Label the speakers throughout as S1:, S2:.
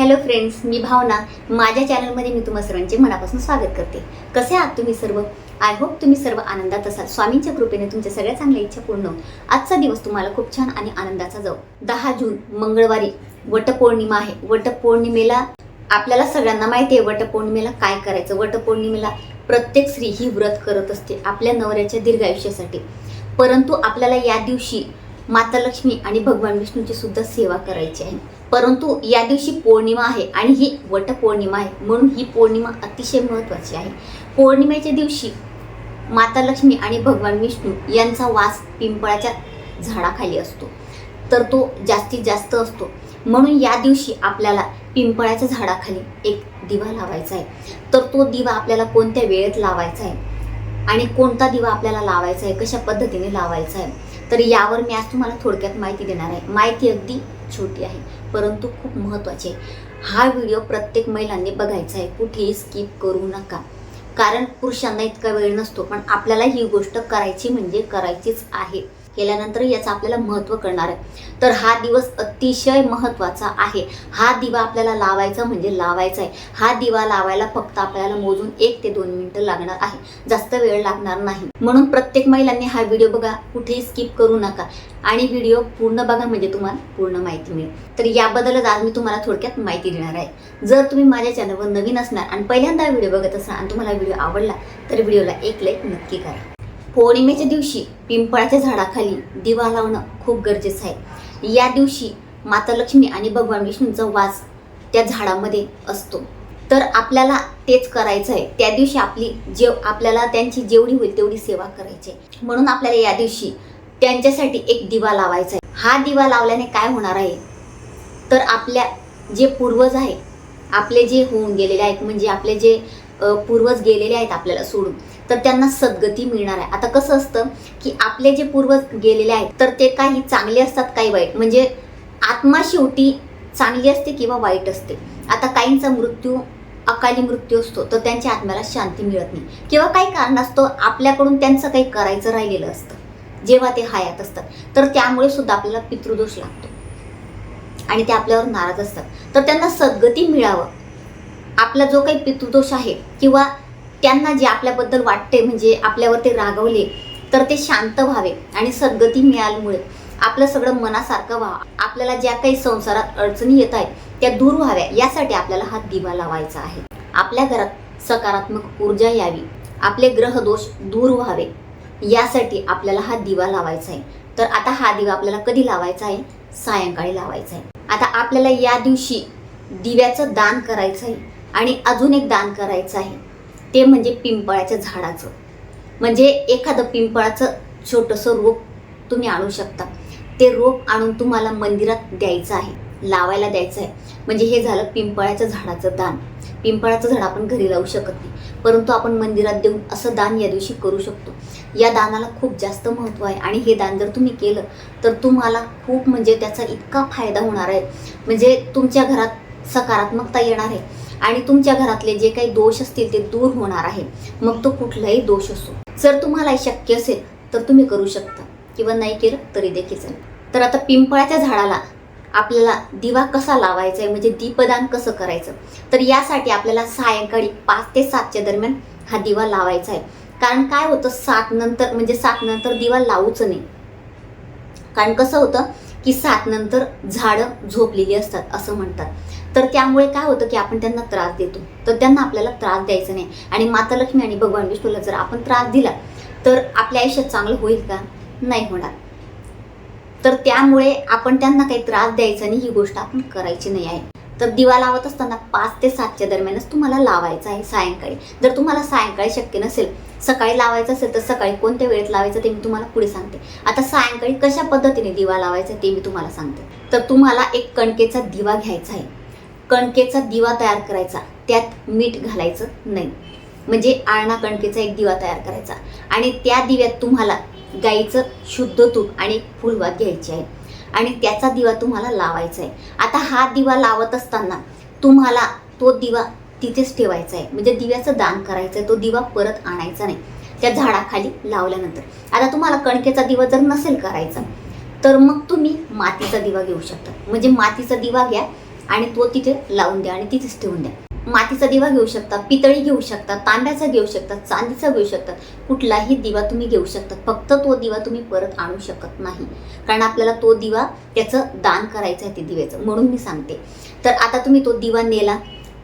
S1: Hello friends मी भावना. माझ्या चॅनलमध्ये मी तुम्हा सर्वांचे मनापासून स्वागत करते. कसे आहात तुम्ही सर्व? आय होप तुम्ही सर्व आनंदात असाल. स्वामींच्या कृपेने तुमच्या सगळ्या चांगल्या इच्छा पूर्ण आजचा दिवस तुम्हाला खूप छान आणि आनंदाचा जाऊ दहा जून मंगळवारी वटपौर्णिमा आहे. वटपौर्णिमेला आपल्याला सगळ्यांना माहिती आहे वटपौर्णिमेला काय करायचं? वटपौर्णिमेला प्रत्येक स्त्री ही व्रत करत असते आपल्या नवऱ्याच्या दीर्घ आयुष्यासाठी परंतु आपल्याला या दिवशी माता लक्ष्मी आणि भगवान विष्णूची सुद्धा सेवा करायची आहे. परंतु या दिवशी पौर्णिमा आहे आणि ही वटपौर्णिमा आहे म्हणून ही पौर्णिमा अतिशय महत्त्वाची आहे. पौर्णिमेच्या दिवशी माता लक्ष्मी आणि भगवान विष्णू यांचा वास पिंपळाच्या झाडाखाली असतो. तर तो जास्तीत जास्त असतो. म्हणून या दिवशी आपल्याला पिंपळाच्या झाडाखाली एक दिवा लावायचा आहे. तर तो दिवा आपल्याला कोणत्या वेळेत लावायचा आहे? आणि कोणता दिवा आपल्याला लावायचा आहे? कशा पद्धतीने लावायचा आहे? तर यावर मी आज तुम्हाला थोडक्यात माहिती देणार आहे. माहिती अगदी छोटी आहे परंतु खूप महत्त्वाची आहे. हा व्हिडिओ प्रत्येक महिलांनी बघायचा आहे. कुठेही स्किप करू नका. कारण पुरुषांना इतका वेळ नसतो पण आपल्याला ही गोष्ट करायची म्हणजे करायचीच आहे. केल्यानंतर याचं आपल्याला महत्त्व कळणार आहे. तर हा दिवस अतिशय महत्त्वाचा आहे. हा दिवा आपल्याला लावायचा म्हणजे लावायचा आहे. हा दिवा लावायला फक्त आपल्याला मोजून एक ते दोन मिनिटं लागणार आहे. जास्त वेळ लागणार नाही. म्हणून प्रत्येक महिलांनी हा व्हिडिओ बघा. कुठेही स्किप करू नका. आणि व्हिडिओ पूर्ण बघा म्हणजे तुम्हाला पूर्ण माहिती मिळेल. तर याबद्दलच आज मी तुम्हाला थोडक्यात माहिती देणार आहे. जर तुम्ही माझ्या चॅनलवर नवीन असणार आणि पहिल्यांदा व्हिडिओ बघत असाल आणि तुम्हाला व्हिडिओ आवडला तर व्हिडिओला एक लाईक नक्की करा. पौर्णिमेच्या दिवशी पिंपळाच्या झाडाखाली दिवा लावणं खूप गरजेचं आहे. या दिवशी माता लक्ष्मी आणि भगवान विष्णूंचा वास त्या झाडामध्ये असतो. तर आपल्याला तेच करायचं आहे. त्या दिवशी आपली जेव आपल्याला त्यांची जेवढी होईल तेवढी सेवा करायची आहे. म्हणून आपल्याला या दिवशी त्यांच्यासाठी एक दिवा लावायचा आहे. हा दिवा लावल्याने काय होणार आहे? तर आपल्या जे पूर्वज आहे आपले जे होऊन गेलेले आहेत म्हणजे आपले जे पूर्वज गेलेले आहेत आपल्याला सोडून तर त्यांना सद्गती मिळणार आहे. आता कसं असतं की आपले जे पूर्वज गेलेले आहेत तर ते काही चांगले असतात काही वाईट. म्हणजे आत्मा शेवटी चांगली असते किंवा वाईट असते. आता काहींचा मृत्यू अकाली मृत्यू असतो तर त्यांच्या आत्म्याला शांती मिळत नाही. किंवा काही कारण असतो आपल्याकडून त्यांचं काही करायचं राहिलेलं असतं. जेव्हा ते हयात असतात. तर त्यामुळे सुद्धा आपल्याला पितृदोष लागतो. आणि ते आपल्यावर नाराज असतात. तर त्यांना सद्गती मिळावं. आपला जो काही पितृदोष आहे किंवा त्यांना जे आपल्याबद्दल वाटते म्हणजे आपल्यावर ते रागवले तर ते शांत व्हावे आणि सद्गती मिळाल्यामुळे आपलं सगळं मनासारखं व्हावं. आपल्याला ज्या काही संसारात अडचणी येत आहेत त्या दूर व्हाव्या यासाठी आपल्याला हा दिवा लावायचा आहे. आपल्या घरात सकारात्मक ऊर्जा यावी आपले ग्रहदोष दूर व्हावे यासाठी आपल्याला हा दिवा लावायचा आहे. तर आता हा दिवा आपल्याला कधी लावायचा आहे? सायंकाळी लावायचा आहे. आता आपल्याला या दिवशी दिव्याचं दान करायचं आहे आणि अजून एक दान करायचं आहे. ते म्हणजे पिंपळाच्या झाडाचं. म्हणजे एखादं पिंपळाचं छोटंसं रोप तुम्ही आणू शकता. ते रोप आणून तुम्हाला मंदिरात द्यायचं आहे लावायला द्यायचं आहे. म्हणजे हे झालं पिंपळाच्या झाडाचं दान. पिंपळाचं झाड आपण घरी लावू शकत नाही. परंतु आपण मंदिरात देऊन असं दान या दिवशी करू शकतो. या दानाला खूप जास्त महत्त्व आहे. आणि हे दान जर तुम्ही केलं तर तुम्हाला खूप म्हणजे त्याचा इतका फायदा होणार आहे. म्हणजे तुमच्या घरात सकारात्मकता येणार आहे. आणि तुमच्या घरातले जे काही दोष असतील ते दूर होणार आहे. मग तो कुठलाही दोष असो. जर तुम्हाला शक्य असेल तर तुम्ही करू शकता. किंवा नाही केलं तरी देखील चालेल. तर आता पिंपळाच्या झाडाला आपल्याला दिवा कसा लावायचा आहे म्हणजे दीपदान कसं करायचं? तर यासाठी आपल्याला सायंकाळी पाच ते सातच्या दरम्यान हा दिवा लावायचा आहे कारण काय होतं सात नंतर म्हणजे सात नंतर दिवा लावूच नाही. कारण कसं होतं की सात नंतर झाडं झोपलेली असतात असं म्हणतात. तर त्यामुळे काय होतं की आपण त्यांना त्रास देतो. तर त्यांना आपल्याला त्रास द्यायचा नाही. आणि माता लक्ष्मी आणि भगवान विष्णूला जर आपण त्रास दिला तर आपल्या आयुष्यात चांगलं होईल का? नाही होणार. तर त्यामुळे आपण त्यांना काही त्रास द्यायचा नाही ही गोष्ट आपण करायची नाही आहे. तर दिवा लावत असताना पाच ते सातच्या दरम्यानच तुम्हाला लावायचा आहे सायंकाळी. जर तुम्हाला सायंकाळी शक्य नसेल सकाळी लावायचं असेल तर सकाळी कोणत्या वेळेत लावायचं ते मी तुम्हाला पुढे सांगते. आता सायंकाळी कशा पद्धतीने दिवा लावायचा ते मी तुम्हाला सांगते. तर तुम्हाला एक कणकेचा दिवा घ्यायचा आहे. कणकेचा दिवा तयार करायचा. त्यात मीठ घालायचं नाही. म्हणजे आळणा कणकेचा एक दिवा तयार करायचा. आणि त्या दिव्यात तुम्हाला गाईचं शुद्ध तूप आणि फुलवात घ्यायची आहे. आणि त्याचा दिवा तुम्हाला लावायचा आहे. आता हा दिवा लावत असताना तुम्हाला तो दिवा तिथेच ठेवायचा आहे. म्हणजे दिव्याचं दान करायचं आहे. तो दिवा परत आणायचा नाही. त्या झाडाखाली लावल्यानंतर. आता तुम्हाला कणकेचा दिवा जर नसेल करायचा तर मग तुम्ही मातीचा दिवा घेऊ शकता. म्हणजे मातीचा दिवा घ्या. आणि तो तिथे लावून द्या आणि तिथेच ठेवून द्या. मातीचा दिवा घेऊ शकता पितळी घेऊ शकता तांब्याचा घेऊ शकता चांदीचा घेऊ शकता. कुठलाही दिवा तुम्ही घेऊ शकता. फक्त तो दिवा तुम्ही परत आणू शकत नाही. कारण आपल्याला तो दिवा त्याचं दान करायचं आहे ते दिव्याचं. म्हणून मी सांगते. तर आता तुम्ही तो दिवा नेला.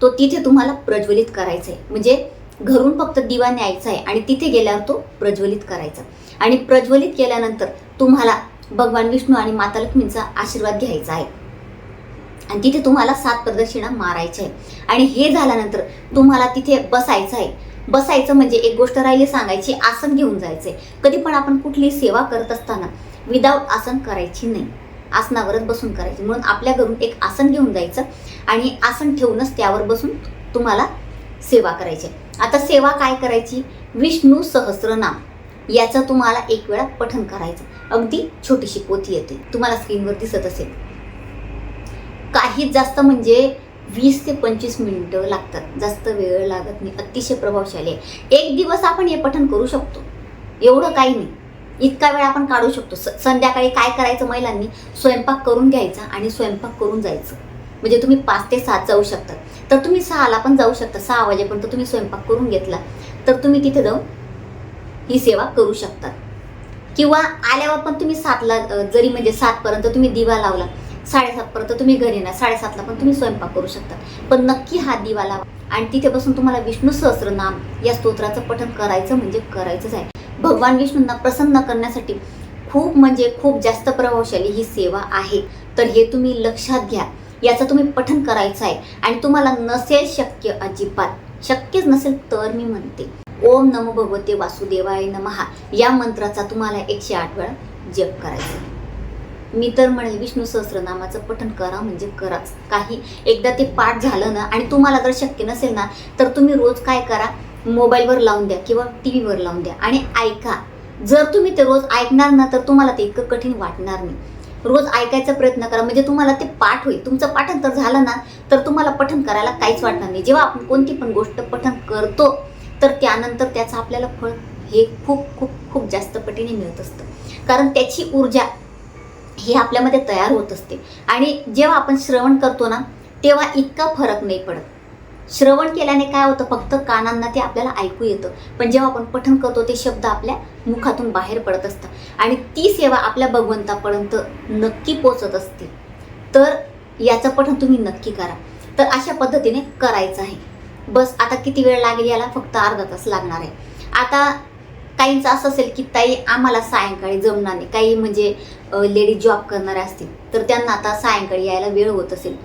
S1: तो तिथे तुम्हाला प्रज्वलित करायचा आहे. म्हणजे घरून फक्त दिवा न्यायचा आहे आणि तिथे गेल्यावर तो प्रज्वलित करायचा. आणि प्रज्वलित केल्यानंतर तुम्हाला भगवान विष्णू आणि माता लक्ष्मींचा आशीर्वाद घ्यायचा आहे. आणि तिथे तुम्हाला सात प्रदक्षिणा मारायच्या आहे आणि हे झाल्यानंतर तुम्हाला तिथे बसायचं आहे. बसायचं म्हणजे एक गोष्ट राहिली सांगायची आसन घेऊन जायचं आहे कधी पण आपण कुठली सेवा करत असताना विदाऊट आसन करायची नाही. आसनावरच बसून करायची. म्हणून आपल्या घरून एक आसन घेऊन जायचं आणि आसन ठेवूनच त्यावर बसून तुम्हाला सेवा करायची आता सेवा काय करायची? विष्णू सहस्रनाम. याचं तुम्हाला एक वेळा पठन करायचं. अगदी छोटीशी पोथी येते. तुम्हाला स्क्रीनवर दिसत असेल. काहीच जास्त म्हणजे वीस ते पंचवीस मिनिटं लागतात. जास्त वेळ लागत नाही. अतिशय प्रभावशाली आहे. एक दिवस आपण हे पठण करू शकतो. एवढं काही नाही. इतका वेळ आपण काढू शकतो. स संध्याकाळी काय करायचं महिलांनी? स्वयंपाक करून घ्यायचा आणि स्वयंपाक करून जायचं. म्हणजे तुम्ही पाच ते सात जाऊ शकता. तर तुम्ही सहाला पण जाऊ शकता. सहा वाजेपर्यंत तुम्ही स्वयंपाक करून घेतला तर तुम्ही तिथे जाऊन ही सेवा करू शकता. किंवा आल्यावर पण तुम्ही सातला जरी म्हणजे सातपर्यंत तुम्ही दिवा लावला साडेसातपर्यंत तुम्ही घरी येणार. साडेसातला पण तुम्ही स्वयंपाक करू शकता. पण नक्की हा दिवा लावा. आणि तिथे बसून तुम्हाला विष्णू सहस्रनाम या स्तोत्राचं पठण करायचं म्हणजे करायचंच आहे. भगवान विष्णूंना प्रसन्न करण्यासाठी खूप म्हणजे खूप जास्त प्रभावशाली ही सेवा आहे. तर हे तुम्ही लक्षात घ्या. याचं तुम्ही पठन करायचं आहे. आणि तुम्हाला नसेल शक्य अजिबात. शक्यच नसेल तर मी म्हणते. ओम नमो भगवते वासुदेवाय नमहा या मंत्राचा तुम्हाला एकशे आठ वेळा जप करायचा मी तर म्हणेल विष्णू सहस्रनामाचं पठण करा म्हणजे कराच. काही एकदा ते पाठ झालं ना आणि तुम्हाला जर शक्य नसेल ना तर तुम्ही रोज काय करा? मोबाईलवर लावून द्या किंवा टी व्हीवर लावून द्या आणि ऐका. जर तुम्ही ते रोज ऐकणार ना तर तुम्हाला ते इतकं कठीण वाटणार नाही. रोज ऐकायचा प्रयत्न करा. म्हणजे तुम्हाला ते पाठ होईल. तुमचं पाठन तर झालं ना तर तुम्हाला पठण करायला काहीच वाटणार नाही. जेव्हा आपण कोणती पण गोष्ट पठण करतो तर त्यानंतर त्याचं आपल्याला फळ हे खूप खूप खूप जास्त पटीने मिळत असतं. कारण त्याची ऊर्जा हे आपल्यामध्ये तयार होत असते. आणि जेव्हा आपण श्रवण करतो ना तेव्हा इतका फरक नाही पडत. श्रवण केल्याने काय होतं फक्त कानांना ते आपल्याला ऐकू येतं. पण जेव्हा आपण पठन करतो ते शब्द आपल्या मुखातून बाहेर पडत असतात. आणि ती सेवा आपल्या भगवंतापर्यंत नक्की पोचत असते. तर याचं पठन तुम्ही नक्की करा. तर अशा पद्धतीने करायचं आहे. बस आता किती वेळ लागेल याला? फक्त अर्धा तास लागणार आहे. आता काहींचं असं असेल की ताई आम्हाला सायंकाळी जमणार नाही. काही म्हणजे लेडीज जॉब करणाऱ्या असतील तर त्यांना आता सायंकाळी यायला वेळ होत असेल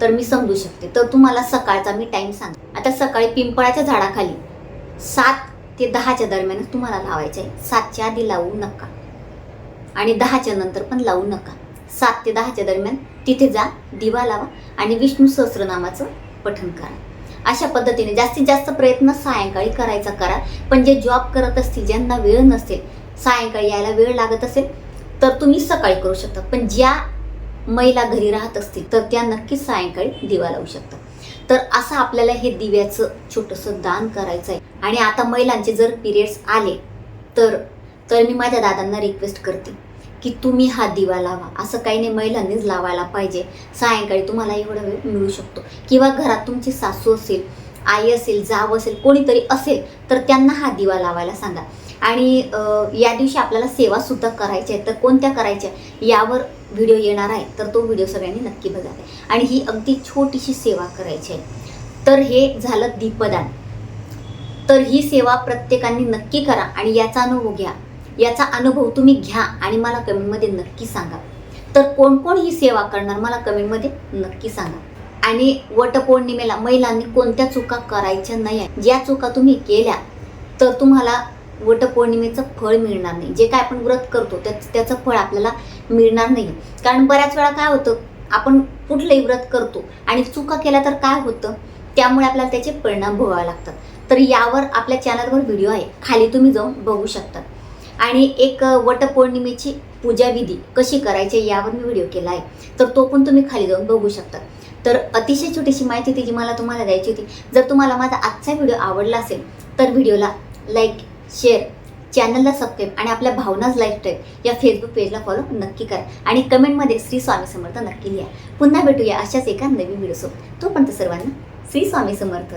S1: तर मी समजू शकते. तर तुम्हाला सकाळचा मी टाईम सांग आता सकाळी पिंपळाच्या झाडाखाली सात ते दहाच्या दरम्यानच तुम्हाला लावायचं आहे. सातच्या आधी लावू नका. आणि दहाच्या नंतर पण लावू नका. सात ते दहाच्या दरम्यान तिथे जा दिवा लावा आणि विष्णू सहस्रनामाचं पठण करा. अशा पद्धतीने जास्तीत जास्त प्रयत्न सायंकाळी करायचा करा. पण जे जॉब करत असतील ज्यांना वेळ नसेल सायंकाळी यायला वेळ लागत असेल तर तुम्ही सकाळी करू शकता. पण ज्या महिला घरी राहत असतील तर त्या नक्कीच सायंकाळी दिवा लावू शकतात. तर असं आपल्याला हे दिव्याचं छोटंसं दान करायचं आहे. आणि आता महिलांचे जर पिरियड्स आले तर तर मी माझ्या दादांना रिक्वेस्ट करते. की तुम्ही हा दिवा लावा. असं काही नाही महिलांनीच लावायला पाहिजे. सायंकाळी तुम्हाला एवढा वेळ मिळू शकतो. किंवा घरात तुमची सासू असेल आई असेल जाव असेल कोणीतरी असेल तर त्यांना हा दिवा लावायला सांगा. आणि या दिवशी आपल्याला सेवासुद्धा करायची करायच्या आहेत तर कोणत्या करायच्या यावर व्हिडिओ येणार आहे. तर तो व्हिडिओ सगळ्यांनी नक्की बघावा आणि ही अगदी छोटीशी सेवा करायची आहे. तर हे झालं दीपदान. तर ही सेवा प्रत्येकाने नक्की करा आणि याचा अनुभव घ्या. याचा अनुभव तुम्ही घ्या आणि मला कमेंटमध्ये नक्की सांगा. तर कोण कोण ही सेवा करणार मला कमेंटमध्ये नक्की सांगा. आणि वटपौर्णिमेला महिलांनी कोणत्या चुका करायच्या नाही आहे ज्या चुका तुम्ही केल्या तर तुम्हाला वटपौर्णिमेचं फळ मिळणार नाही. जे काय आपण व्रत करतो त्याच त्याचं फळ आपल्याला मिळणार नाही. कारण बऱ्याच वेळा काय होतं आपण कुठलंही व्रत करतो आणि चुका केल्या तर काय होतं? त्यामुळे आपल्याला त्याचे परिणाम भोगावे लागतात. तर यावर आपल्या चॅनलवर व्हिडिओ आहे. खाली तुम्ही जाऊन बघू शकता. आणि एक वटपौर्णिमेची पूजाविधी कशी करायची यावर मी व्हिडिओ केला आहे. तर तो पण तुम्ही खाली जाऊन बघू शकता. तर अतिशय छोटीशी माहिती ती जी मला तुम्हाला द्यायची होती. जर तुम्हाला माझा आजचा व्हिडिओ आवडला असेल तर व्हिडिओला लाईक शेअर चॅनलला सबस्क्राईब आणि आपल्या भावनाज लाईफस्टाईल या फेसबुक पेजला फॉलो नक्की करा. आणि कमेंटमध्ये श्री स्वामी समर्थ नक्की लिहा. पुन्हा भेटूया अशाच एका नवीन व्हिडिओसोबत. तोपर्यंत सर्वांना श्री स्वामी समर्थ.